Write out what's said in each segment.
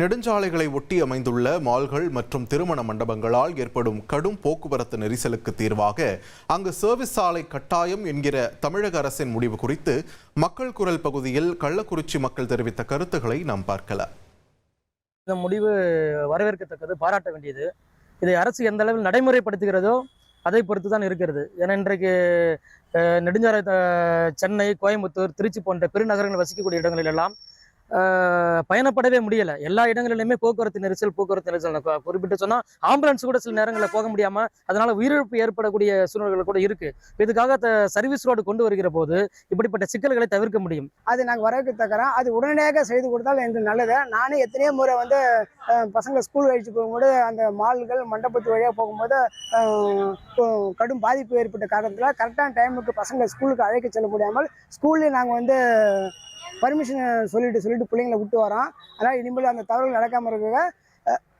நெடுஞ்சாலைகளை ஒட்டி அமைந்துள்ள மால்கள் மற்றும் திருமண மண்டபங்களால் ஏற்படும் கடும் போக்குவரத்து நெரிசலுக்கு தீர்வாக அங்கு சர்வீஸ் சாலை கட்டாயம் என்கிற தமிழக அரசின் முடிவு குறித்து மக்கள் குரல் பகுதியில் கள்ளக்குறிச்சி மக்கள் தெரிவித்த கருத்துக்களை நாம் பார்க்கலாம். இந்த முடிவு வரவேற்கத்தக்கது பாராட்ட வேண்டியது. இதை அரசு எந்த அளவில் நடைமுறைப்படுத்துகிறதோ அதை பொறுத்து தான் இருக்கிறது. ஏன்னா இன்றைக்கு நெடுஞ்சாலை சென்னை கோயம்புத்தூர் திருச்சி போன்ற பெருநகரங்கள் வசிக்கக்கூடிய இடங்களில் எல்லாம் பயணப்படவே முடியலை. எல்லா இடங்களிலுமே போக்குவரத்து நெரிசல் போக்குவரத்து நெரிசல் குறிப்பிட்டு சொன்னால் ஆம்புலன்ஸ் கூட சில நேரங்களில் போக முடியாமல் அதனால் உயிரிழப்பு ஏற்படக்கூடிய சூழ்நிலைகள் கூட இருக்குது இதுக்காக சர்வீஸ் ரோடு கொண்டு வருகிற போது இப்படிப்பட்ட சிக்கல்களை தவிர்க்க முடியும்? அது நாங்கள் வரவேற்கத்தக்கிறோம் அது உடனடியாக செய்து கொடுத்தால் எங்களுக்கு நல்லது. நானே எத்தனையோ முறை வந்து பசங்களை ஸ்கூல் கழிச்சு போகும்போது அந்த மால்கள் மண்டபத்து வழியாக போகும்போது கடும் பாதிப்பு ஏற்பட்ட காரணத்தில் கரெக்டான டைமுக்கு பசங்களை ஸ்கூலுக்கு அழைக்க செல்ல முடியாமல் ஸ்கூல்லேயே நாங்கள் வந்து பர்மிஷன் சொல்லிட்டு சொல்லிட்டு பிள்ளைங்களை விட்டு வரோம் அதனால் இனிமேல் அந்த தவறுகள் நடக்காமல் இருக்க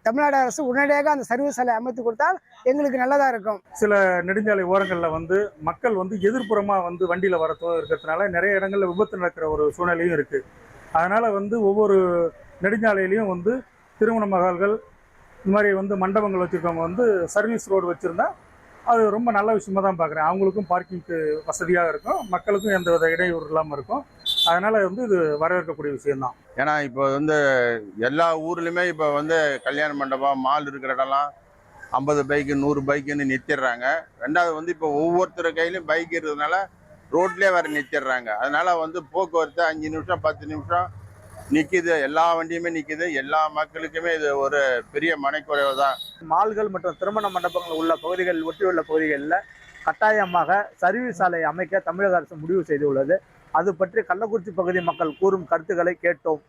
தமிழ்நாடு அரசு உடனடியாக அந்த சர்வீஸ் சாலை அமைத்து கொடுத்தால் எங்களுக்கு நல்லதாக இருக்கும். சில நெடுஞ்சாலை ஓரங்களில் வந்து மக்கள் வந்து எதிர்ப்புறமாக வந்து வண்டியில் வரத்தோ இருக்கிறதுனால நிறைய இடங்களில் விபத்து நடக்கிற ஒரு சூழ்நிலையும் இருக்குது அதனால் வந்து ஒவ்வொரு நெடுஞ்சாலையிலையும் வந்து திருமண மகால்கள் இந்த மாதிரி வந்து மண்டபங்கள் வச்சுருக்கவங்க வந்து சர்வீஸ் ரோடு வச்சுருந்தா அது ரொம்ப நல்ல விஷயமா தான் பார்க்குறேன். அவங்களுக்கும் பார்க்கிங்க்கு வசதியாக இருக்கும். மக்களுக்கும் எந்த வித இடையூறு இல்லாமல் இருக்கும். அதனால் வந்து இது வரவேற்கக்கூடிய விஷயம்தான். ஏன்னா இப்போ வந்து எல்லா ஊர்லேயுமே இப்போ வந்து கல்யாண மண்டபம் மால் இருக்கிற இடம்லாம் ஐம்பது பைக்கு நூறு பைக்குன்னு நிறுத்திடுறாங்க. ரெண்டாவது வந்து இப்போ ஒவ்வொருத்தர் கையிலையும் பைக் இருக்கிறதுனால ரோட்லேயே வேற நிறுத்திடுறாங்க. அதனால வந்து போக்குவரத்து அஞ்சு நிமிஷம் பத்து நிமிஷம் நிற்கிது எல்லா வண்டியுமே நிற்கிது எல்லா மக்களுக்குமே இது ஒரு பெரிய மனைக்குறைவு தான் மால்கள் மற்றும் திருமண மண்டபங்கள் உள்ள பகுதிகள் ஒட்டியுள்ள பகுதிகளில் கட்டாயமாக சர்வீஸ் சாலை அமைக்க தமிழக அரசு முடிவு செய்துள்ளது. அது பற்றி கள்ளக்குறிச்சி பகுதி மக்கள் கூறும் கருத்துக்களை கேட்டோம்.